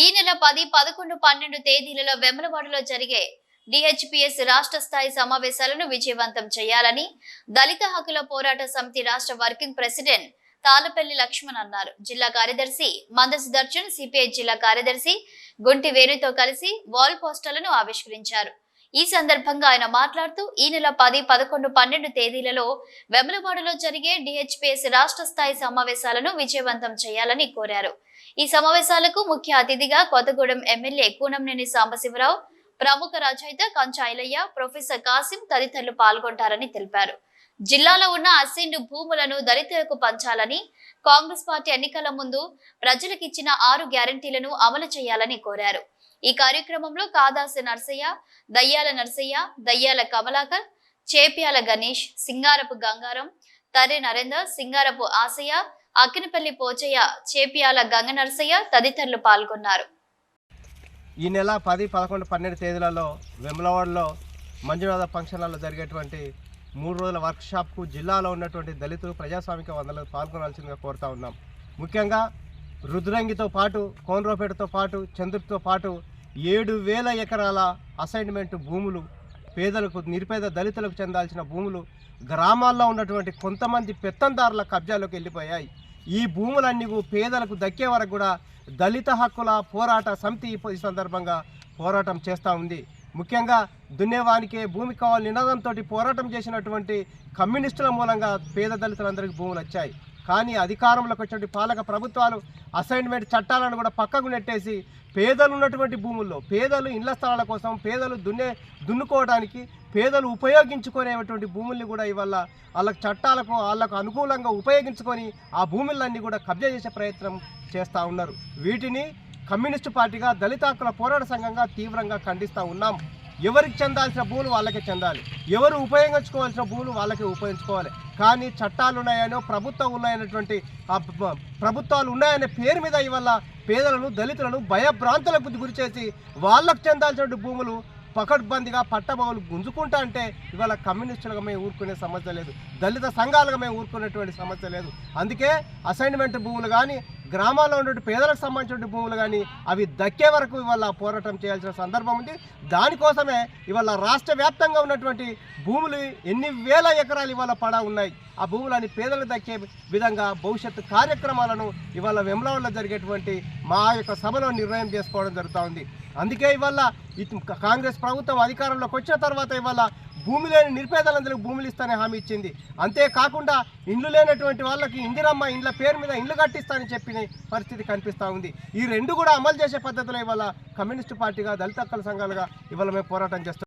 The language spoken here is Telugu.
ఈ నెల పది పదకొండు పన్నెండు తేదీలలో వెమలవాడలో జరిగే డిహెచ్పిఎస్ రాష్ట్ర స్థాయి సమావేశాలను విజయవంతం చేయాలని దళిత హక్కుల పోరాట సమితి రాష్ట్ర వర్కింగ్ ప్రెసిడెంట్ తాలపల్లి లక్ష్మణ్ అన్నారు. జిల్లా కార్యదర్శి మందస్ దర్శన్ సిపిఐ జిల్లా కార్యదర్శి గుంటి వేణుతో కలిసి వాల్ పోస్టర్లను ఆవిష్కరించారు. ఈ సందర్భంగా ఆయన మాట్లాడుతూ ఈ నెల పది పదకొండు పన్నెండు తేదీలలో వెమలవాడలో జరిగే డిహెచ్పిఎస్ రాష్ట్ర స్థాయి సమావేశాలను విజయవంతం చేయాలని కోరారు. ఈ సమావేశాలకు ముఖ్య అతిథిగా కొత్తగూడెం ఎమ్మెల్యే కూనంనేని సాంబశివరావు ప్రముఖ రచయిత కంచాయిలయ్య ప్రొఫెసర్ కాసిం తదితరులు పాల్గొంటారని తెలిపారు. జిల్లాలో ఉన్న అసెండు భూములను దళితులకు పంచాలని కాంగ్రెస్ పార్టీ ఎన్నికల ముందు ప్రజలకిచ్చిన ఆరు గ్యారంటీలను అమలు చేయాలని కోరారు. ఈ కార్యక్రమంలో కాదాసి నర్సయ్య దయ్యాల నర్సయ్య దయ్యాల కమలాకర్ చేప్యాల గణేష్ సింగారపు గంగారం తరి నరేందర్ సింగారపు ఆశయ్య అక్కినపల్లి పోచయ్య చేపియాల గంగ నరసయ్య తదితరులు పాల్గొన్నారు. ఈ నెల పది పదకొండు పన్నెండు తేదీలలో వెమలవాడలో మంజునాథ ఫంక్షన్లలో జరిగేటువంటి మూడు రోజుల వర్క్షాప్కు జిల్లాలో ఉన్నటువంటి దళితులు ప్రజాస్వామిక వందలు పాల్గొనాల్సిందిగా కోరుతా ఉన్నాం. ముఖ్యంగా రుద్రంగితో పాటు కోనరాపేటతో పాటు చంద్రుడితో పాటు ఏడు వేల ఎకరాల అసైన్మెంట్ భూములు పేదలకు నిరుపేద దళితులకు చెందాల్సిన భూములు గ్రామాల్లో ఉన్నటువంటి కొంతమంది పెత్తందారుల కబ్జాలోకి వెళ్ళిపోయాయి. ఈ భూములన్నీ పేదలకు దక్కే వరకు కూడా దళిత హక్కుల పోరాట సమితి ఈ సందర్భంగా పోరాటం చేస్తూ ఉంది. ముఖ్యంగా దున్నేవానికే భూమి కావాలి నినాదంతో పోరాటం చేసినటువంటి కమ్యూనిస్టుల మూలంగా పేద దళితులందరికీ భూములు వచ్చాయి కానీ అధికారంలోకి వచ్చినటువంటి పాలక ప్రభుత్వాలు అసైన్మెంట్ చట్టాలను కూడా పక్కకు నెట్టేసి పేదలు ఉన్నటువంటి భూముల్లో పేదలు ఇళ్ళ స్థలాల కోసం పేదలు దున్నే దున్నుకోవడానికి పేదలు ఉపయోగించుకునేటువంటి భూముల్ని కూడా ఇవాళ వాళ్ళకు చట్టాలకు వాళ్ళకు అనుకూలంగా ఉపయోగించుకొని ఆ భూములన్నీ కూడా కబ్జా చేసే ప్రయత్నం చేస్తూ ఉన్నారు. వీటిని కమ్యూనిస్టు పార్టీగా దళిత హక్కుల పోరాట సంఘంగా తీవ్రంగా ఖండిస్తూ ఉన్నాం. ఎవరికి చెందాల్సిన భూములు వాళ్ళకే చెందాలి. ఎవరు ఉపయోగించుకోవాల్సిన భూములు వాళ్ళకే ఉపయోగించుకోవాలి. కానీ చట్టాలు ఉన్నాయనో ప్రభుత్వం ఉన్నాయనేటువంటి ఆ ప్రభుత్వాలు ఉన్నాయనే పేరు మీద ఇవాళ పేదలను దళితులను భయభ్రాంతులకు గురి చేసి వాళ్ళకు చెందాల్సినటువంటి భూములు పకడ్బందీగా పట్టబోలు గుంజుకుంటా అంటే ఇవాళ కమ్యూనిస్టులుగా మేము ఊరుకునే సమస్య లేదు. దళిత సంఘాలుగా మేము ఊరుకునేటువంటి సమస్య లేదు. అందుకే అసైన్మెంట్ భూములు కానీ గ్రామాల్లో ఉన్నటువంటి పేదలకు సంబంధించిన భూములు కానీ అవి దక్కే వరకు ఇవాళ పోరాటం చేయాల్సిన సందర్భం ఉంది. దానికోసమే ఇవాళ రాష్ట్ర వ్యాప్తంగా ఉన్నటువంటి భూములు ఎన్ని వేల ఎకరాలు ఇవాళ పడా ఉన్నాయి. ఆ భూములని పేదలకు దక్కే విధంగా భవిష్యత్తు కార్యక్రమాలను ఇవాళ వెమ్లవాడలో జరిగేటువంటి మా యొక్క సభలో నిర్ణయం చేసుకోవడం జరుగుతూ ఉంది. అందుకే ఇవాళ కాంగ్రెస్ ప్రభుత్వం అధికారంలోకి వచ్చిన తర్వాత ఇవాళ భూమి లేని నిరుపేదలందరికీ భూములు ఇస్తానని హామీ ఇచ్చింది. అంతేకాకుండా ఇండ్లు లేనటువంటి వాళ్ళకి ఇందిరమ్మ ఇండ్ల పేరు మీద ఇండ్లు కట్టిస్తానని చెప్పిన పరిస్థితి కనిపిస్తూ ఉంది. ఈ రెండు కూడా అమలు చేసే పద్ధతిలో ఇవాళ కమ్యూనిస్టు పార్టీగా దళిత హక్కుల సంఘాలుగా ఇవాళ మేము పోరాటం చేస్తున్నాం.